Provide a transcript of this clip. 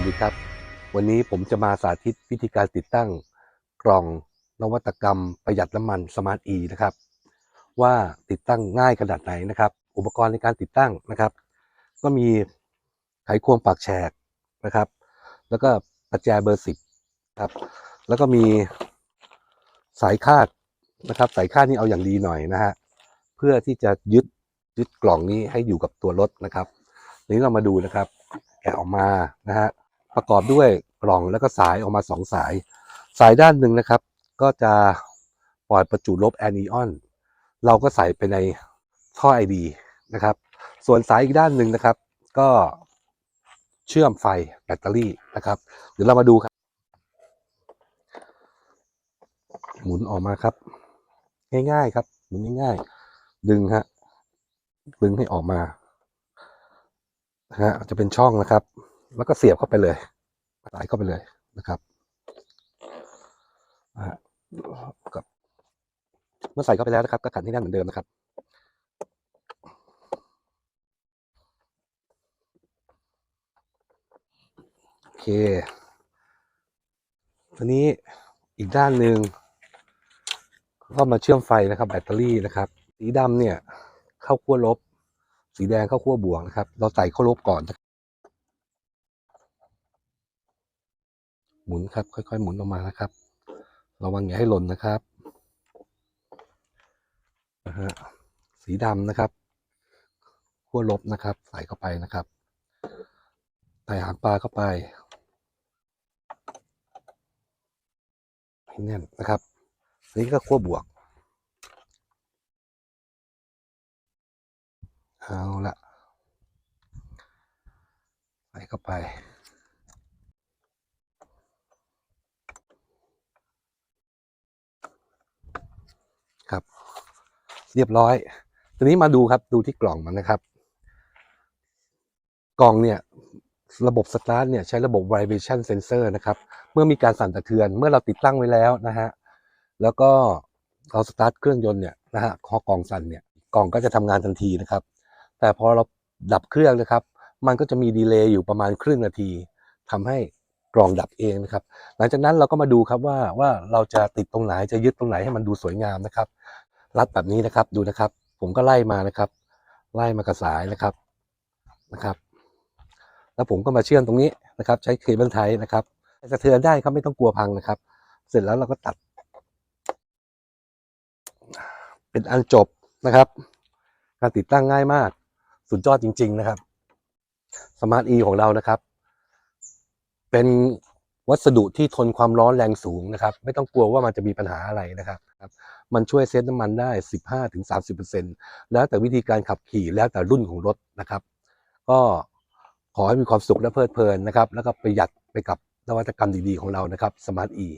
วัสดีครับ วันนี้ผมจะมาสาธิตวิธีการติดตั้งกล่องนวัตกรรมประหยัดน้ำมันสมาร์ท E นะครับ ว่าติดตั้งง่ายขนาดไหนนะครับ อุปกรณ์ในการติดตั้งนะครับ ก็มีไขควงปากแฉกนะครับ แล้วก็ประแจเบอร์สิบครับ แล้วก็มีสายคาดนะครับ สายคาดนี่เอาอย่างดีหน่อยนะฮะเพื่อที่จะยึดยึดกล่องนี้ให้อยู่กับตัวรถนะครับนี้เรามาดูนะครับ แกะออกมานะฮะ ประกอบด้วยกล่องแล้วก็สายออกมาสองสาย สายด้านหนึ่งนะครับ ก็จะปล่อยประจุลบแอนิออน เราก็ใส่ไปในท่อไอดีนะครับ ส่วนสายอีกด้านหนึ่งนะครับ ก็เชื่อมไฟแบตเตอรี่นะครับ เดี๋ยวเรามาดูครับ หมุนออกมาครับ ง่ายๆครับ หมุนง่ายๆ ดึงฮะดึงให้ออกมานะฮะจะเป็นช่องนะครับ แล้วก็เสียบเข้าไปเลยสายเข้าไปเลยนะครับกับเมื่อใส่เข้าไปแล้วนะครับ ก็ขันให้แน่นเหมือนเดิมนะครับ โอเคทีนี้อีกด้านหนึ่งก็มาเชื่อมไฟนะครับ แบตเตอรี่นะครับ สีดำเนี่ย เข้าขั้วลบ สีแดงเข้าขั้วบวกนะครับ เราใส่ขั้วลบก่อนนะครับ หมุนครับ ค่อยๆ หมุนออกมานะครับ ระวังอย่าให้หล่นนะครับนะฮะสีดำนะครับขั้วลบนะครับ ใส่เข้าไปนะครับใส่หางปลาเข้าไปให้แน่นนะครับนนี้ก็ขั้วบวก เอาละใส่เข้าไป ครับ เรียบร้อย ทีนี้มาดูครับดูที่กล่องมันนะครับ กล่องเนี่ยระบบสตาร์ทเนี่ยใช้ระบบ vibration sensor นะครับ เมื่อมีการสั่นสะเทือนเมื่อเราติดตั้งไว้แล้วนะฮะแล้วก็เราสตาร์ทเครื่องยนต์เนี่ยนะฮะพอกล่องสั่นเนี่ยกล่องก็จะทำงานทันทีนะครับ แต่พอเราดับเครื่องนะครับ มันก็จะมีดีเลย์อยู่ประมาณครึ่งนาทีทำให้กล่องดับเองนะครับ หลังจากนั้นเราก็มาดูครับว่าว่าเราจะติดตรงไหนจะยึดตรงไหนให้มันดูสวยงามนะครับ รัดแบบนี้นะครับดูนะครับ ผมก็ไล่มานะครับ ไล่มากระสายนะครับนะครับ แล้วผมก็มาเชื่อมตรงนี้นะครับ ใช้เคเบิลไทนะครับสะเทือนได้ครับไม่ต้องกลัวพังนะครับ เสร็จแล้วเราก็ตัด เป็นอันจบนะครับ การติดตั้งง่ายมาก สุดยอดจริง ๆ นะครับสมาร์ท E ของเรานะครับ เป็น วัสดุที่ทนความร้อนแรงสูงนะครับ ไม่ต้องกลัวว่ามันจะมีปัญหาอะไรนะครับมันช่วยเซฟน้ำมันได้ 15-30%แล้วแต่วิธีการขับขี่แล้วแต่รุ่นของรถนะครับ ก็ขอให้มีความสุขและเพลิดเพลินนะครับ แล้วก็ประหยัดไปกับนวัตกรรมดีๆของเรานะครับสมาร์ทอี